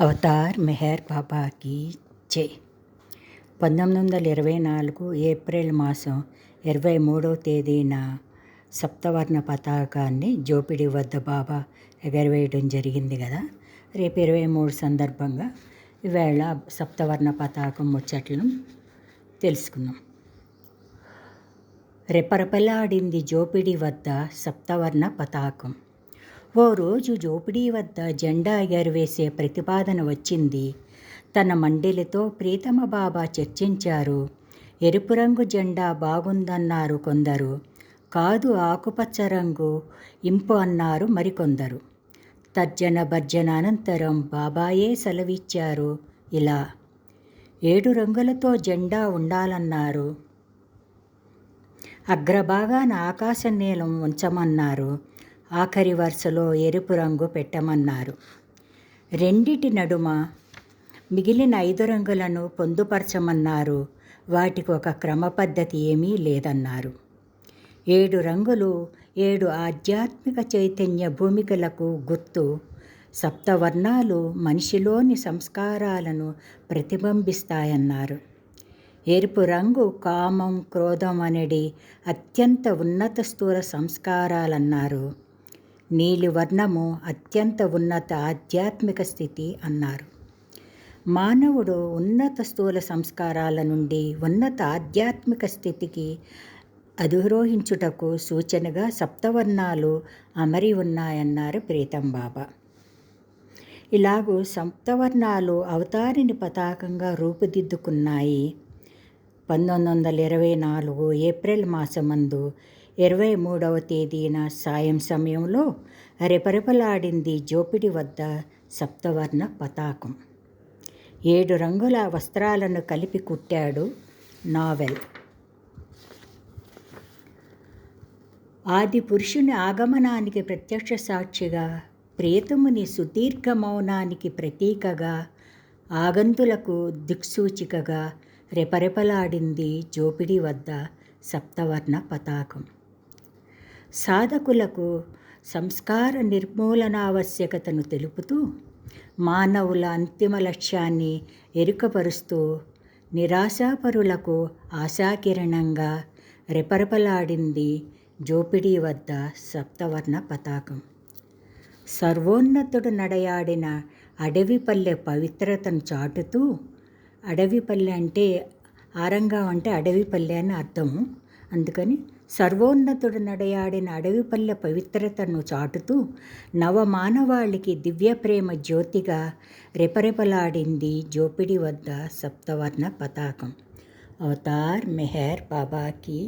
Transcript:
Avatar Meher బాబాకి జై. పంతొమ్మిది వందల ఇరవై నాలుగు ఏప్రిల్ మాసం ఇరవై మూడవ తేదీన సప్తవర్ణ పతాకాన్ని జోపిడి వద్ద బాబా ఎగరవేయడం జరిగింది కదా. రేపు ఇరవై మూడు సందర్భంగా ఈవేళ సప్తవర్ణ పతాకం ముచ్చట్లను తెలుసుకుందాం. రెపరెపలాడింది జోపిడి వద్ద సప్తవర్ణ పతాకం. ఓ రోజు జోపిడీ వద్ద జెండా ఎగరవేసే ప్రతిపాదన వచ్చింది. తన మండలితో ప్రీతమ బాబా చర్చించారు. ఎరుపు రంగు జెండా బాగుందన్నారు కొందరు. కాదు ఆకుపచ్చ రంగు ఇంపు అన్నారు మరికొందరు. తర్జన భర్జన అనంతరం బాబాయే సెలవిచ్చారు. ఇలా ఏడు రంగులతో జెండా ఉండాలన్నారు. అగ్రభాగాన ఆకాశ నీలం ఉంచమన్నారు. ఆఖరి వరుసలో ఎరుపు రంగు పెట్టమన్నారు. రెండిటి నడుమ మిగిలిన ఐదు రంగులను పొందుపరచమన్నారు. వాటికి ఒక క్రమ పద్ధతి ఏమీ లేదన్నారు. ఏడు రంగులు ఏడు ఆధ్యాత్మిక చైతన్య భూమికలకు గుర్తు సప్తవర్ణాలు మనిషిలోని సంస్కారాలను ప్రతిబింబిస్తాయన్నారు. ఎరుపు రంగు కామం క్రోధం అనేది అత్యంత ఉన్నత స్థూల సంస్కారాలన్నారు. నీలివర్ణము అత్యంత ఉన్నత ఆధ్యాత్మిక స్థితి అన్నారు. మానవుడు ఉన్నత స్థూల సంస్కారాల నుండి ఉన్నత ఆధ్యాత్మిక స్థితికి అధిరోహించుటకు సూచనగా సప్తవర్ణాలు అమరి ఉన్నాయన్నారు ప్రీతం బాబా. ఇలాగూ సప్తవర్ణాలు అవతారిని పతాకంగా రూపుదిద్దుకున్నాయి. పంతొమ్మిది వందల ఇరవై నాలుగు ఏప్రిల్ మాసమందు ఇరవై మూడవ తేదీన సాయం సమయంలో రెపరెపలాడింది జోపిడి వద్ద సప్తవర్ణ పతాకం. ఏడు రంగుల వస్త్రాలను కలిపి కుట్టాడు నావెల్. ఆది పురుషుని ఆగమనానికి ప్రత్యక్ష సాక్షిగా ప్రియతముని సుదీర్ఘ మౌనానికి ప్రతీకగా ఆగంతులకు దిక్సూచికగా రెపరెపలాడింది జోపిడి వద్ద సప్తవర్ణ పతాకం. సాధకులకు సంస్కార నిర్మూలనావశ్యకతను తెలుపుతూ మానవుల అంతిమ లక్ష్యాన్ని ఎరుకపరుస్తూ నిరాశాపరులకు ఆశాకిరణంగా రెపరెపలాడింది జోపిడీ వద్ద సప్తవర్ణ పతాకం. సర్వోన్నతుడు నడయాడిన అడవిపల్లె పవిత్రతను చాటుతూ అడవిపల్లె అంటే ఆరంగా అంటే అడవిపల్లె అని అర్థము. అందుకని సర్వోన్నతుడు నడయాడిన అడవి పల్లె పవిత్రతను చాటుతూ నవమానవాళికి దివ్య ప్రేమ జ్యోతిగా రెపరెపలాడింది జోపిడి వద్ద సప్తవర్ణ పతాకం. అవతార్ మెహర్ బాబాకి